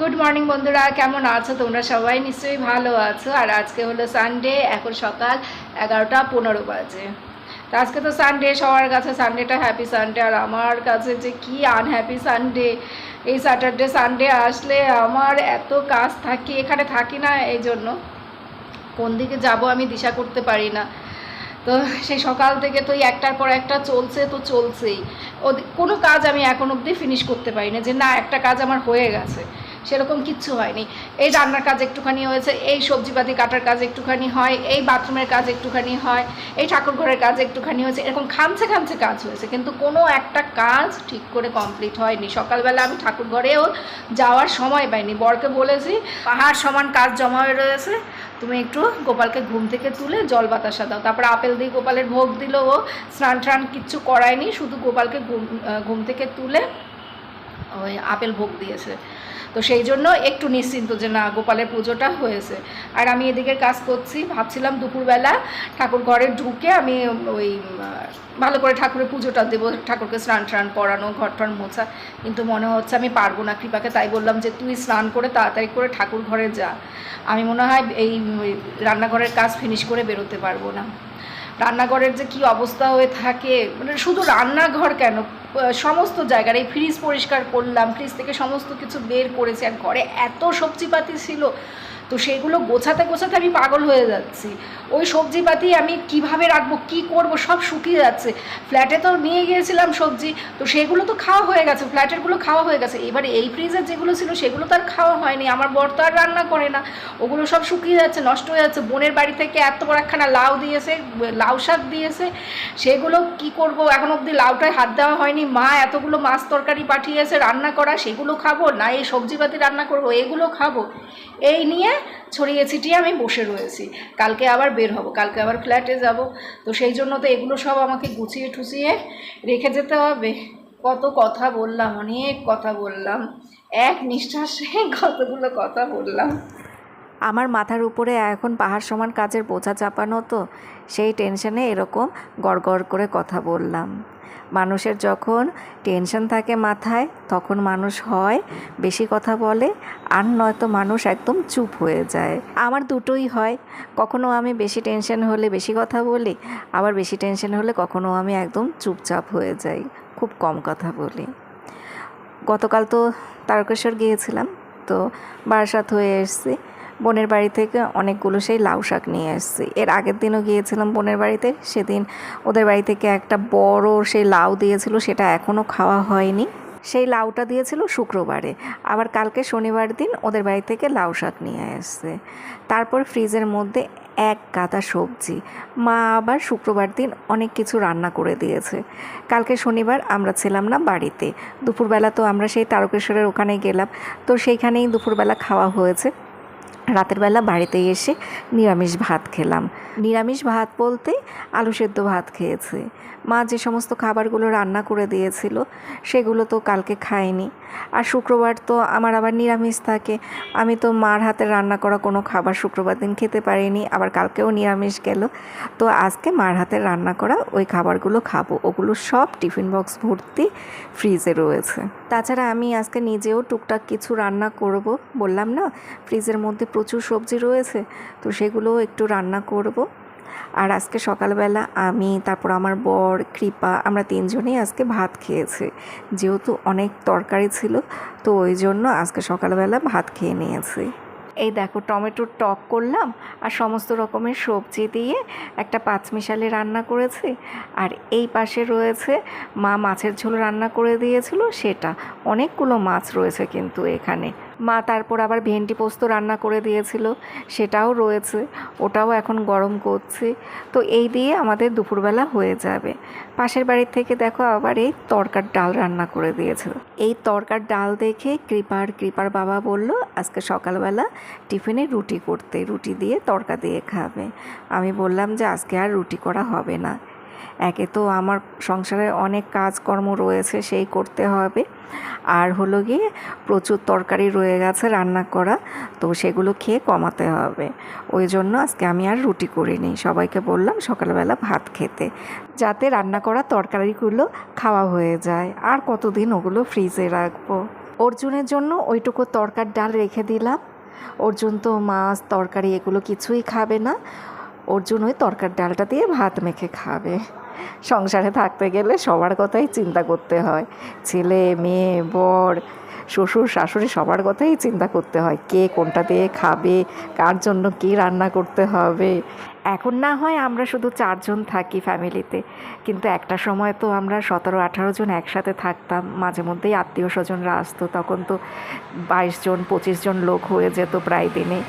Good morning বন্ধুরা। কেমন আছো? তোমরা সবাই নিশ্চয়ই ভালো আছো। আর আজকে হলো সানডে এখন সকাল এগারোটা পনেরো বাজে। তো আজকে তো সানডে সবার কাছে সানডেটা হ্যাপি সানডে আর আমার কাছে যে কি আনহ্যাপি সানডে এই স্যাটারডে সানডে আসলে আমার এত কাজ থাকে, এখানে থাকি না এই জন্য। কোন দিকে যাব আমি দিশা করতে পারি না। তো সেই সকাল থেকে তো একটার পর একটা চলছে তো চলছেই। কোনো কাজ আমি এখন অবধি ফিনিশ করতে পারি না যে না, একটা কাজ আমার হয়ে গেছে। সেরকম কিচ্ছু হয়নি। এই রান্নার কাজ একটুখানি হয়েছে, এই সবজিপাতি কাটার কাজ একটুখানি হয়, এই বাথরুমের কাজ একটুখানি হয়, এই ঠাকুর ঘরের কাজ একটুখানি হয়েছে, এরকম খামছে খামছে কাজ হয়েছে। কিন্তু কোনো একটা কাজ ঠিক করে কমপ্লিট হয়নি। সকালবেলা আমি ঠাকুর ঘরেও যাওয়ার সময় পাইনি। বরকে বলেছি, পাহাড় সমান কাজ জমা হয়ে রয়েছে, তুমি একটু গোপালকে ঘুম থেকে তুলে জল বাতাসা দাও। তারপর আপেল দিয়ে গোপালের ভোগ দিল ও স্নান টান কিচ্ছু করায়নি, শুধু গোপালকে ঘুম ঘুম থেকে তুলে ওই আপেল ভোগ দিয়েছে। তো সেই জন্য একটু নিশ্চিন্ত যে না, গোপালের পুজোটা হয়েছে। আর আমি এদিকে কাজ করছি, ভাবছিলাম দুপুরবেলা ঠাকুর ঘরে ঢুকে আমি ওই, ভালো করে ঠাকুরের পুজোটা দেবো, ঠাকুরকে স্নান টান করানো, ঘর টর মোছা। কিন্তু মনে হচ্ছে আমি পারব না কৃপাকে, তাই বললাম যে তুই স্নান করে তাড়াতাড়ি করে ঠাকুর ঘরে যা। আমি মনে হয় এই রান্নাঘরের কাজ ফিনিশ করে বেরোতে পারব না। রান্নাঘরের যে কি অবস্থা হয়ে থাকে মানে শুধু রান্নাঘর কেন? সমস্ত জায়গার, এই ফ্রিজ পরিষ্কার করলাম ফ্রিজ থেকে সমস্ত কিছু বের করেছি, আর ঘরে এত সবজিপাতি ছিল। তো সেগুলো গোছাতে গোছাতে আমি পাগল হয়ে যাচ্ছি। ওই সবজিপাতি আমি কীভাবে রাখব, কি করব, সব শুকিয়ে যাচ্ছে। ফ্ল্যাটে তো নিয়ে গিয়েছিলাম সবজি, তো সেগুলো তো খাওয়া হয়ে গেছে, ফ্ল্যাটেরগুলো খাওয়া হয়ে গেছে। এবারে এই ফ্রিজের যেগুলো ছিল সেগুলো তো আর খাওয়া হয়নি, আমার বর তো আর রান্না করে না। ওগুলো সব শুকিয়ে যাচ্ছে, নষ্ট হয়ে যাচ্ছে। বোনের বাড়ি থেকে এত বড় একখানা লাউ দিয়েছে, লাউ শাক দিয়েছে। সেগুলো কি করব? এখন অবধি লাউটায় হাত দেওয়া হয়নি। মা এতগুলো মাছ তরকারি পাঠিয়েছে, রান্না করা, সেগুলো খাব? না এই সবজিপাতি রান্না করব, এগুলো খাব। এই নিয়ে ছড়িয়ে ছিটিয়ে আমি বসে রয়েছি। কালকে আবার বের হব, কালকে আবার ফ্ল্যাটে যাব। তো সেই জন্য তো এগুলো সব আমাকে গুছিয়ে ঠুছিয়ে রেখে যেতে হবে। কত কথা বললাম, অনেক কথা বললাম। এক নিঃশ্বাসে কতগুলো কথা বললাম। আমার মাথার উপরে এখন পাহাড় সমান কাজের বোঝা চাপানো তো, সেই টেনশনে এরকম গড়গড় করে কথা বললাম। মানুষের যখন টেনশন থাকে মাথায়, তখন মানুষ হয়, বেশি কথা বলে, আর নয়তো মানুষ একদম চুপ হয়ে যায়। আমার দুটোই হয়। কখনো আমি বেশি টেনশন হলে বেশি কথা বলি, আবার বেশি টেনশন হলে কখনো আমি একদম চুপচাপ হয়ে যাই, খুব কম কথা বলি। গতকাল তো তারকেশ্বর গিয়েছিলাম, তো বারাসাত হয়ে এসেছি। বোনের বাড়ি থেকে অনেকগুলো সেই লাউ শাক নিয়ে এসেছি। এর আগের দিনও গিয়েছিলাম বোনের বাড়িতে, সেদিন ওদের বাড়ি থেকে একটা বড় সেই লাউ দিয়েছিল, সেটা এখনও খাওয়া হয়নি। সেই লাউটা দিয়েছিল শুক্রবারে, আবার কালকে শনিবার দিন ওদের বাড়ি থেকে লাউ শাক নিয়ে এসছে। তারপর ফ্রিজের মধ্যে এক গাদা সবজি, মা আবার শুক্রবার দিন অনেক কিছু রান্না করে দিয়েছে। কালকে শনিবার আমরা ছিলাম না বাড়িতে, দুপুরবেলা তো আমরা সেই তারকেশ্বরের ওখানে গেলাম, তো সেইখানেই দুপুরবেলা খাওয়া হয়েছে। রাতের বেলা বাড়িতে এসে নিরামিষ ভাত খেলাম। নিরামিষ ভাত বলতে আলু সেদ্ধ ভাত খেয়েছে। মা যে সমস্ত খাবারগুলো রান্না করে দিয়েছিল, সেগুলো তো কালকে খায়নি। আর শুক্রবার তো আমার আবার নিরামিষ থাকে। আমি তো মার হাতের রান্না করা কোনো খাবার শুক্রবার দিন খেতে পারিনি, আবার কালকেও নিরামিষ গেল। তো আজকে মার হাতে রান্না করা ওই খাবারগুলো খাব। ওগুলো সব টিফিন বক্স ভর্তি ফ্রিজে রয়েছে। তাছাড়া আমি আজকে নিজেও টুকটাক কিছু রান্না করব। বললাম না, ফ্রিজের মধ্যে প্রচুর সবজি রয়েছে, তো সেগুলোও একটু রান্না করব। আর আজকে সকালবেলা আমি, তারপর আমার বর, কৃপা, আমরা তিনজনেই আজকে ভাত খেয়েছি। যেহেতু অনেক তরকারি ছিল, তো ওই জন্য আজকে সকালবেলা ভাত খেয়ে নিয়েছি। এই দেখো, টমেটোর টক করলাম আর সমস্ত রকমের সবজি দিয়ে একটা পাঁচমিশালি রান্না করেছি। আর এই পাশে রয়েছে, মা মাছের ঝোল রান্না করে দিয়েছিল, সেটা। অনেকগুলো মাছ রয়েছে কিন্তু এখানে। মা তারপর আবার ভেন্ডি পোস্ত রান্না করে দিয়েছিল, সেটাও রয়েছে, ওটাও এখন গরম করছি। তো এই দিয়ে আমাদের দুপুরবেলা হয়ে যাবে। পাশের বাড়ির থেকে দেখো আবার এই তরকার ডাল রান্না করে দিয়েছিল। এই তরকার ডাল দেখে কৃপার কৃপার বাবা বলল, আজকে সকালবেলা টিফিনে রুটি করতে, রুটি দিয়ে তরকা দিয়ে খাবে। আমি বললাম যে, আজকে আর রুটি করা হবে না। একে তো আমার সংসারে অনেক কাজকর্ম রয়েছে, সেই করতে হবে। আর হলো গিয়ে প্রচুর তরকারি রয়ে গেছে রান্না করা, তো সেগুলো খেয়ে কমাতে হবে। ওই জন্য আজকে আমি আর রুটি করিনি। সবাইকে বললাম সকালবেলা ভাত খেতে, যাতে রান্না করা তরকারিগুলো খাওয়া হয়ে যায়। আর কতদিন ওগুলো ফ্রিজে রাখব? অর্জুনের জন্য ওইটুকু তরকার ডাল রেখে দিলাম। অর্জুন তো মাছ, তরকারি এগুলো কিছুই খাবে না। অর্জুন ওই তরকার ডালটা দিয়ে ভাত মেখে খাবে। সংসারে থাকতে গেলে সবার কথাই চিন্তা করতে হয়। ছেলে, মেয়ে, বর, শ্বশুর, শাশুড়ি সবার কথাই চিন্তা করতে হয়। কে কোনটা দিয়ে খাবে, কার জন্য কী রান্না করতে হবে। এখন না হয় আমরা শুধু চারজন থাকি ফ্যামিলিতে। কিন্তু একটা সময় তো আমরা সতেরো, আঠারো জন একসাথে থাকতাম। মাঝে মধ্যেই আত্মীয় স্বজনরা আসতো। তখন তো বাইশ জন, পঁচিশ জন লোক হয়ে যেত প্রায় দিনে।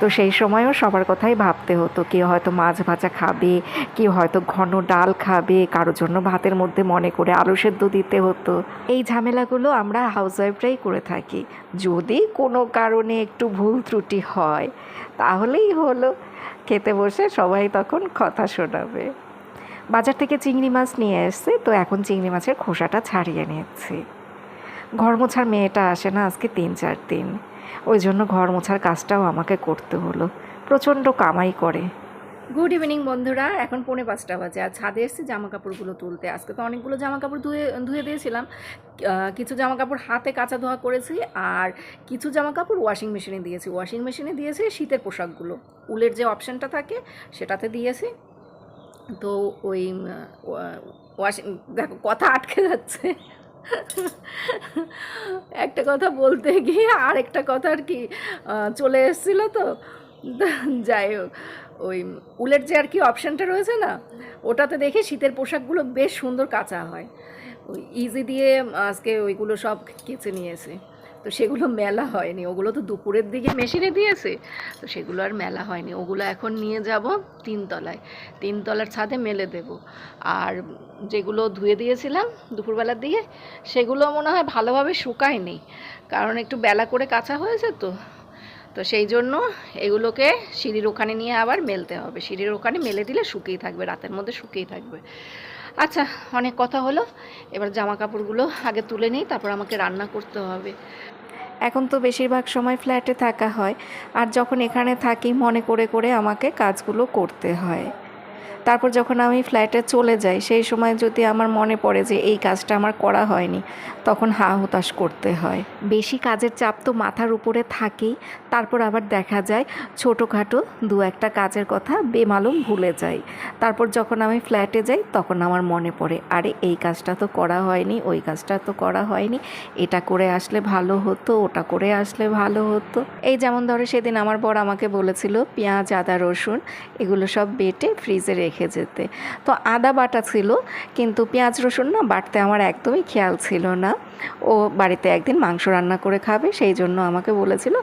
তো সেই সময়ও সবার কথাই ভাবতে হতো, কেউ হয়তো মাছ ভাজা খাবে, কেউ হয়তো ঘন ডাল খাবে, কারোর জন্য ভাতের মধ্যে মনে করে আলু সেদ্ধ দিতে হতো। এই ঝামেলাগুলো আমরা হাউসওয়াইফরাই করে থাকি। যদি কোনো কারণে একটু ভুল ত্রুটি হয়, তাহলেই হলো। খেতে বসে সবাই তখন কথা শোনাবে। বাজার থেকে চিংড়ি মাছ নিয়ে এসছে, তো এখন চিংড়ি মাছের খোসাটা ছাড়িয়ে নিচ্ছি। ঘর মোছার মেয়েটা আসে না আজকে তিন চার দিন। ওই জন্য ঘর মোছার কাজটাও আমাকে করতে হলো। প্রচণ্ড কামাই করে। গুড ইভিনিং বন্ধুরা। এখন পৌনে পাঁচটা বাজে। আর ছাদে এসেছি জামা কাপড়গুলো তুলতে। আজকে তো অনেকগুলো জামা কাপড় ধুয়ে ধুয়ে দিয়েছিলাম। কিছু জামা কাপড় হাতে কাঁচা ধোয়া করেছি আর কিছু জামা কাপড় ওয়াশিং মেশিনে দিয়েছি। ওয়াশিং মেশিনে দিয়েছি শীতের পোশাকগুলো। উলের যে অপশানটা থাকে, সেটাতে দিয়েছি। তো ওই ওয়াশিং দেখো, কথা আটকে যাচ্ছে। একটা কথা বলতে গিয়ে আর একটা কথা আর কি চলে এসেছিল তো। যাই হোক, ওই উলের যে আর কি অপশানটা রয়েছে না, ওটাতে দেখে শীতের পোশাকগুলো বেশ সুন্দর কাঁচা হয়। ওই ইজি দিয়ে আজকে ওইগুলো সব কেচে নিয়েছে তো সেগুলো মেলা হয়নি। ওগুলো তো দুপুরের দিকে মেশিনে দিয়েছে, তো সেগুলো আর মেলা হয়নি। ওগুলো এখন নিয়ে যাব তিনতলায়। তিনতলার ছাদে মেলে দেব। আর যেগুলো ধুয়ে দিয়েছিলাম দুপুরবেলার দিকে, সেগুলো মনে হয় ভালোভাবে শুকায়নি। কারণ একটু বেলা করে কাঁচা হয়েছে তো। তো সেই জন্য এগুলোকে সিঁড়ির ওখানে নিয়ে আবার মেলতে হবে। সিঁড়ির ওখানে মেলে দিলে শুকিয়ে থাকবে, রাতের মধ্যে শুকিয়ে থাকবে। আচ্ছা অনেক কথা হলো। এবার জামা কাপড়গুলো আগে তুলে নিই, তারপর আমাকে রান্না করতে হবে। এখন তো বেশিরভাগ সময় ফ্ল্যাটে থাকা হয়। আর যখন এখানে থাকি, মনে করে করে আমাকে কাজগুলো করতে হয়। তারপর যখন আমি ফ্ল্যাটে চলে যাই, সেই সময় যদি আমার মনে পড়ে যে এই কাজটা আমার করা হয়নি, তখন হা হুতাশ করতে হয়। বেশি কাজের চাপ তো মাথার উপরে থাকেই। তারপর আবার দেখা যায়, ছোটোখাটো দু একটা কাজের কথা বেমালুম ভুলে যাই। তারপর যখন আমি ফ্ল্যাটে যাই, তখন আমার মনে পড়ে, আরে, এই কাজটা তো করা হয়নি, ওই কাজটা তো করা হয়নি। এটা করে আসলে ভালো হতো, ওটা করে আসলে ভালো হতো। এই যেমন ধরো সেদিন আমার বর আমাকে বলেছিল, পেঁয়াজ, আদা, রসুন, এগুলো সব বেটে ফ্রিজে রেখে যেতে। তো আদা বাটা ছিল, কিন্তু পেঁয়াজ রসুন না বাটতে আমার একদমই খেয়াল ছিল না। ও বাড়িতে একদিন মাংস রান্না করে খাবে, সেই জন্য আমাকে বলেছিল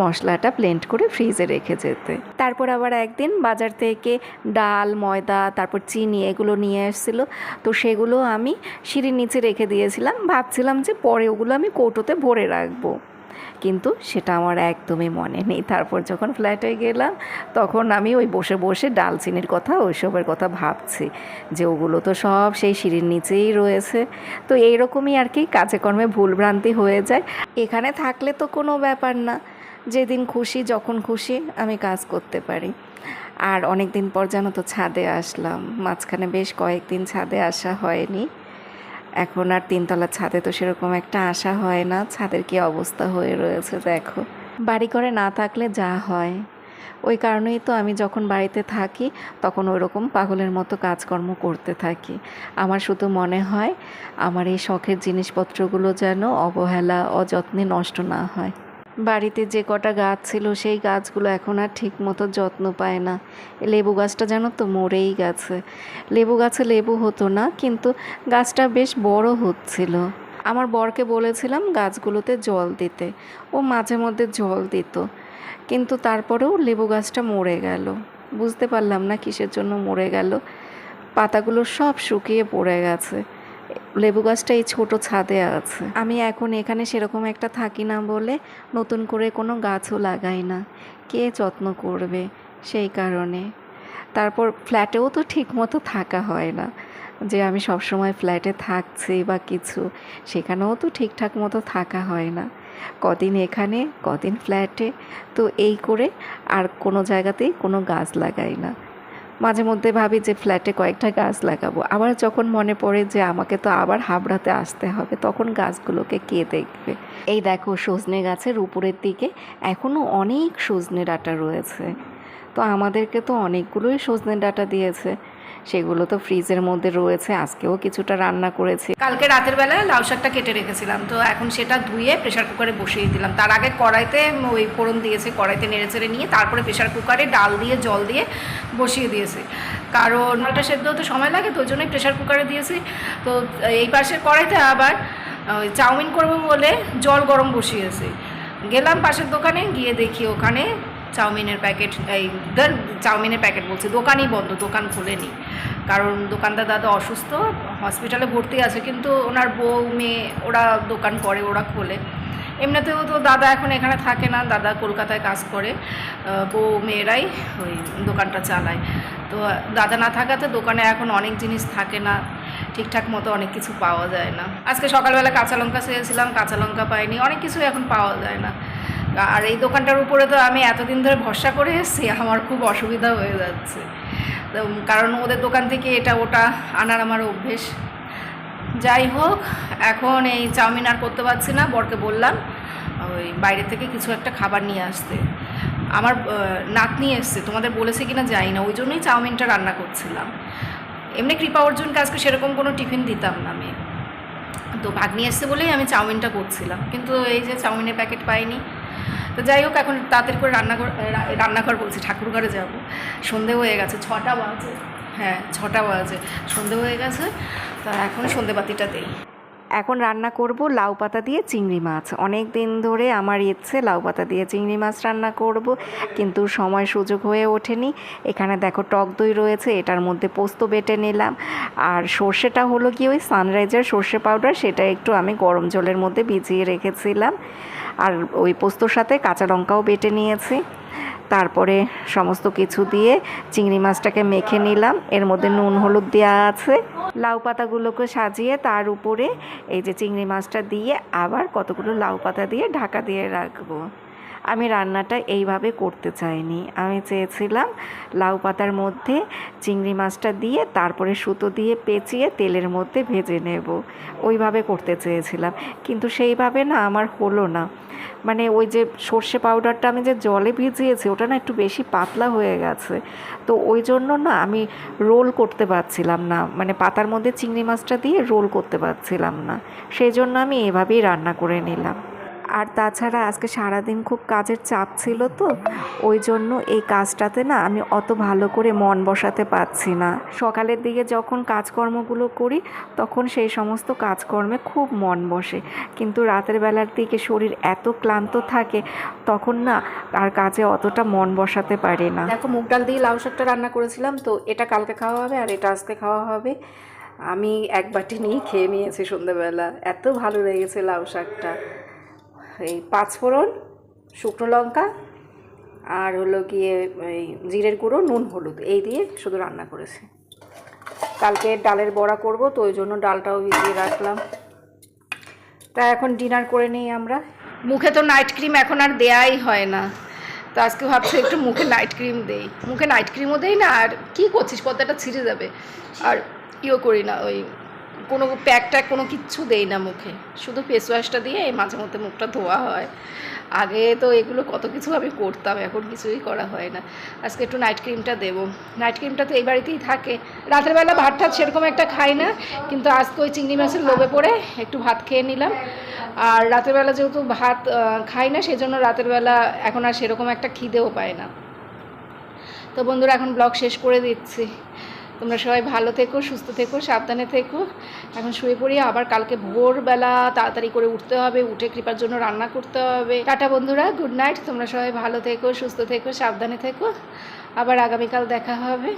মশলাটা ব্লেন্ড করে ফ্রিজে রেখে যেতে। তারপর আবার একদিন বাজার থেকে ডাল, ময়দা, তারপর চিনি এগুলো নিয়ে এসেছিল। তো সেগুলো আমি সিঁড়ির নিচে রেখে দিয়েছিলাম। ভাবছিলাম যে পরে ওগুলো আমি কৌটোতে ভরে রাখব। কিন্তু সেটা আমার একদমই মনে নেই। তারপর যখন ফ্ল্যাটে গেলাম, তখন আমি ওই বসে বসে ডালচিনির কথা, ওইসবের কথা ভাবছি যে ওগুলো তো সব সেই সিঁড়ির নিচেই রয়েছে। তো এইরকমই আর কি কাজে কর্মে ভুলভ্রান্তি হয়ে যায়। এখানে থাকলে তো কোনো ব্যাপার না। যেদিন খুশি, যখন খুশি, আমি কাজ করতে পারি। আর অনেক দিন পর জানো তো ছাদে আসলাম। মাঝখানে বেশ কয়েকদিন ছাদে আসা হয়নি। এখন আর তিনতলা ছাদে তো সেরকম একটা আশা হয় না। ছাদের কি অবস্থা হয়ে রয়েছে দেখো। বাড়ি করে না থাকলে যা হয়। ওই কারণেই তো আমি যখন বাড়িতে থাকি, তখন ওই রকম পাগলের মতো কাজকর্ম করতে থাকি। আমার শুধু মনে হয়, আমার এই শখের জিনিসপত্রগুলো যেন অবহেলা, অযত্নে নষ্ট না হয়। বাড়িতে যে কটা গাছ ছিল, সেই গাছগুলো এখন আর ঠিক মতো যত্ন পায় না। লেবু গাছটা জানো তো, মরেই গেছে। লেবু গাছে লেবু হতো না, কিন্তু গাছটা বেশ বড় হচ্ছিল। আমার বরকে বলেছিলাম গাছগুলোতে জল দিতে। ও মাঝে মধ্যে জল দিত, কিন্তু তারপরেও লেবু গাছটা মরে গেল। বুঝতে পারলাম না কিসের জন্য মরে গেল। পাতাগুলো সব শুকিয়ে পড়ে গেছে। লেবু গাছটা এই ছোট ছাদে আছে। আমি এখন এখানে সেরকম একটা থাকি না বলে নতুন করে কোনো গাছও লাগাই না। কে যত্ন করবে সেই কারণে। তারপর ফ্ল্যাটেও তো ঠিক মতো থাকা হয় না। যে আমি সবসময় ফ্ল্যাটে থাকছি বা কিছু, সেখানেও তো ঠিকঠাক মতো থাকা হয় না। কদিন এখানে, কদিন ফ্ল্যাটে। তো এই করে আর কোনো জায়গাতেই কোনো গাছ লাগাই না। মাঝে মধ্যে ভাবি যে ফ্ল্যাটে কয়েকটা গাছ লাগাবো। আবার যখন মনে পড়ে যে আমাকে তো আবার হাবড়াতে আসতে হবে, তখন গাছগুলোকে কে দেখবে? এই দেখো সজনে গাছের উপরের দিকে এখনও অনেক সজনে ডাটা রয়েছে। তো আমাদেরকে তো অনেকগুলোই সজনে ডাটা দিয়েছে। সেগুলো তো ফ্রিজের মধ্যে রয়েছে, আজকেও কিছুটা রান্না করেছি। কালকে রাতের বেলায় লাউ শাকটা কেটে রেখেছিলাম, তো এখন সেটা ধুয়ে প্রেশার কুকারে বসিয়ে দিলাম। তার আগে কড়াইতে ওই ফোড়ন দিয়েছে, কড়াইতে নেড়ে চেড়ে নিয়ে তারপরে প্রেশার কুকারে ডাল দিয়ে, জল দিয়ে বসিয়ে দিয়েছে। কারণ ওটা সেদ্ধ হতে সময় লাগে, তো জন্যই প্রেশার কুকারে দিয়েছি। তো এই পাশের কড়াইতে আবার চাউমিন করব বলে জল গরম বসিয়েছে। গেলাম পাশের দোকানে, গিয়ে দেখি ওখানে চাউমিনের প্যাকেট এই চাউমিনের প্যাকেট বলছি, দোকানই বন্ধ, দোকান খোলেনি। কারণ দোকানদার দাদা অসুস্থ হসপিটালে ভর্তি আছে, কিন্তু ওনার বউ, মেয়ে, ওরা দোকান করে, ওরা খোলে। এমনিতেও তো দাদা এখন এখানে থাকে না, দাদা কলকাতায় কাজ করে বউ, মেয়েরাই ওই দোকানটা চালায়। তো দাদা না থাকাতে দোকানে এখন অনেক জিনিস থাকে না, ঠিকঠাক মতো অনেক কিছু পাওয়া যায় না। আজকে সকালবেলা কাঁচা লঙ্কা চেয়েছিলাম কাঁচা লঙ্কা পাইনি, অনেক কিছু এখন পাওয়া যায় না। আর এই দোকানটার উপরে তো আমি এতদিন ধরে ভরসা করে এসেছি, আমার খুব অসুবিধা হয়ে যাচ্ছে। কারণ ওদের দোকান থেকে এটা ওটা আনার আমার অভ্যেস। যাই হোক, এখন এই চাউমিন আর করতে পারছি না, বরকে বললাম, ওই বাইরে থেকে কিছু একটা খাবার নিয়ে আসতে। আমার নাতনি এসছে, তোমাদের বলেছে কিনা যাই না, ওই জন্যই চাউমিনটা রান্না করছিলাম। এমনি কৃপা অর্জুনকে আজকে সেরকম কোনো টিফিন দিতাম না আমি। তো ভাগ্নি এসছে বলেই আমি চাউমিনটা করছিলাম, কিন্তু এই যে চাউমিনের প্যাকেট পাইনি। তো যাই হোক, এখন তাড়াতাড়ি করে রান্নাঘর রান্নাঘর বলছি ঠাকুর ঘরে যাব। সন্ধে হয়ে গেছে, ছটা বাজে। হ্যাঁ ছটা বাজে। সন্ধে হয়ে গেছে, তা এখন সন্ধেবাতিটা দেই। এখন রান্না করব লাউ পাতা দিয়ে চিংড়ি মাছ। অনেক দিন ধরে আমার ইচ্ছে লাউ পাতা দিয়ে চিংড়ি মাছ রান্না করব, কিন্তু সময় সুযোগ হয়ে ওঠেনি। এখানে দেখো টক দই রয়েছে, এটার মধ্যে পোস্ত বেটে নিলাম। আর সর্ষেটা হলো কি ওই সানরাইজার সর্ষে পাউডার সেটা একটু আমি গরম জলের মধ্যে ভিজিয়ে রেখেছিলাম। আর ওই পোস্তর সাথে কাঁচা লঙ্কাও বেটে নিয়েছি। তারপরে সমস্ত কিছু দিয়ে চিংড়ি মাছটাকে মেখে নিলাম। এর মধ্যে নুন, হলুদ দেওয়া আছে। লাউ পাতাগুলোকে সাজিয়ে তার উপরে এই যে চিংড়ি মাছটা দিয়ে আবার কতগুলো লাউ পাতা দিয়ে ঢাকা দিয়ে রাখব। আমি রান্নাটা এইভাবে করতে চাইনি। আমি চেয়েছিলাম লাউ পাতার মধ্যে চিংড়ি মাছটা দিয়ে তারপরে সুতো দিয়ে পেঁচিয়ে তেলের মধ্যে ভেজে নেব। ওইভাবে করতে চেয়েছিলাম। কিন্তু সেইভাবে না আমার হলো না। মানে ওই যে সর্ষে পাউডারটা আমি যে জলে ভিজিয়েছি, ওটা না একটু বেশি পাতলা হয়ে গেছে। তো ওই জন্য না আমি রোল করতে পারছিলাম না। মানে পাতার মধ্যে চিংড়ি মাছটা দিয়ে রোল করতে পারছিলাম না। সেই জন্য আমি এভাবেই রান্না করে নিলাম। আর তাছাড়া আজকে সারাদিন খুব কাজের চাপ ছিল তো, ওই জন্য এই কাজটাতে না আমি অত ভালো করে মন বসাতে পারছি না। সকালের দিকে যখন কাজকর্মগুলো করি, তখন সেই সমস্ত কাজকর্মে খুব মন বসে। কিন্তু রাতের বেলার দিকে শরীর এত ক্লান্ত থাকে, তখন না আর কাজে অতটা মন বসাতে পারি না। দেখো, মুগ ডাল দিয়ে লাউ শাকটা রান্না করেছিলাম, তো এটা কালকে খাওয়া হবে আর এটা আজকে খাওয়া হবে। আমি এক বাটি নিয়ে খেয়ে নিয়েছি সন্ধ্যেবেলা। এত ভালো লেগেছে লাউ শাকটা। এই পাঁচফোড়ন শুকনো লঙ্কা আর হলো গিয়ে এই জিরের গুঁড়ো, নুন হলুদ, এই দিয়ে শুধু রান্না করেছি। কালকে ডালের বড়া করব, তো ওই জন্য ডালটাও ভিজিয়ে রাখলাম। তা এখন ডিনার করে নিই আমরা। মুখে তো নাইট ক্রিম এখন আর দেয়াই হয় না। তো আজকে ভাবছি একটু মুখে নাইট ক্রিম দেই। মুখে নাইট ক্রিমও দেই না, আর কি করছিস, পর্দাটা ছিঁড়ে যাবে। আর ইও করি না, ওই কোনো প্যাক ট্যাক কোনো কিচ্ছু দেই না মুখে। শুধু ফেস ওয়াশটা দিয়ে এই মাঝে মধ্যে মুখটা ধোয়া হয়। আগে তো এগুলো কত কিছু আমি করতাম, এখন কিছুই করা হয় না। আজকে একটু নাইট ক্রিমটা দেবো। নাইট ক্রিমটা তো এই বাড়িতেই থাকে। রাতের বেলা ভাত টাত সেরকম একটা খাই না, কিন্তু আজকে ওই চিংড়ি মাছের লোভে পড়ে একটু ভাত খেয়ে নিলাম। আর রাতের বেলা যেহেতু ভাত খাই না, সেজন্য রাতের বেলা এখন আর সেরকম একটা খিদেও পায় না। তো বন্ধুরা, এখন ব্লগ শেষ করে দিচ্ছি। তোমরা সবাই ভালো থেকো, সুস্থ থেকো, সাবধানে থেকো। এখন শুয়ে পড়ি, আবার কালকে ভোরবেলা তাড়াতাড়ি করে উঠতে হবে, উঠে কৃপার জন্য রান্না করতে হবে। টাটা বন্ধুরা, গুড নাইট, তোমরা সবাই ভালো থেকো, সুস্থ থেকো, সাবধানে থেকো। আবার আগামীকাল দেখা হবে।